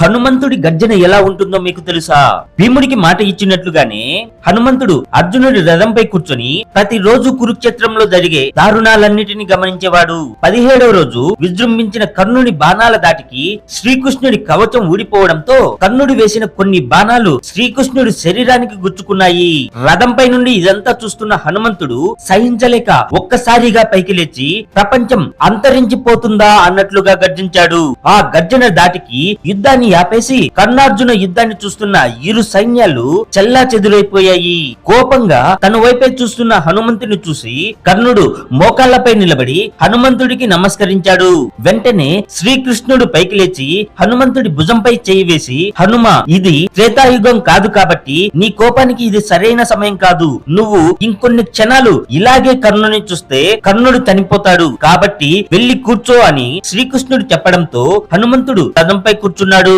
హనుమంతుడి గర్జన ఎలా ఉంటుందో మీకు తెలుసా? భీముడికి మాట ఇచ్చినట్లుగానే హనుమంతుడు అర్జునుడి రథంపై కూర్చొని ప్రతిరోజు కురుక్షేత్రంలో జరిగే దారుణాలన్నిటిని గమనించేవాడు. పదిహేడవ రోజు విజృంభించిన కర్ణుడి బాణాల దాటికి శ్రీకృష్ణుడి కవచం ఊడిపోవడంతో కర్ణుడు వేసిన కొన్ని బాణాలు శ్రీకృష్ణుడి శరీరానికి గుచ్చుకున్నాయి. రథంపై నుండి ఇదంతా చూస్తున్న హనుమంతుడు సహించలేక ఒక్కసారిగా పైకి లేచి ప్రపంచం అంతరించిపోతుందా? అన్నట్లుగా గర్జించాడు. ఆ గర్జన దాటికి యుద్ధాన్ని ఆపేసి కర్ణార్జున యుద్ధాన్ని చూస్తున్న ఇరు సైన్యాలు చెల్లా చెదురైపోయాయి కోపంగా తన వైపే చూస్తున్న హనుమంతుని చూసి కర్ణుడు మోకాళ్ళపై నిలబడి హనుమంతుడికి నమస్కరించాడు. వెంటనే శ్రీకృష్ణుడు పైకి లేచి హనుమంతుడి భుజంపై చేయి వేసి హనుమ ఇది త్రేతాయుగం కాదు కాబట్టి నీ కోపానికి ఇది సరైన సమయం కాదు. నువ్వు ఇంకొన్ని క్షణాలు ఇలాగే కర్ణుని చూస్తే కర్ణుడు చనిపోతాడు. కాబట్టి వెళ్ళి కూర్చో అని శ్రీకృష్ణుడు చెప్పడంతో హనుమంతుడు రథంపై కూర్చున్నాడు.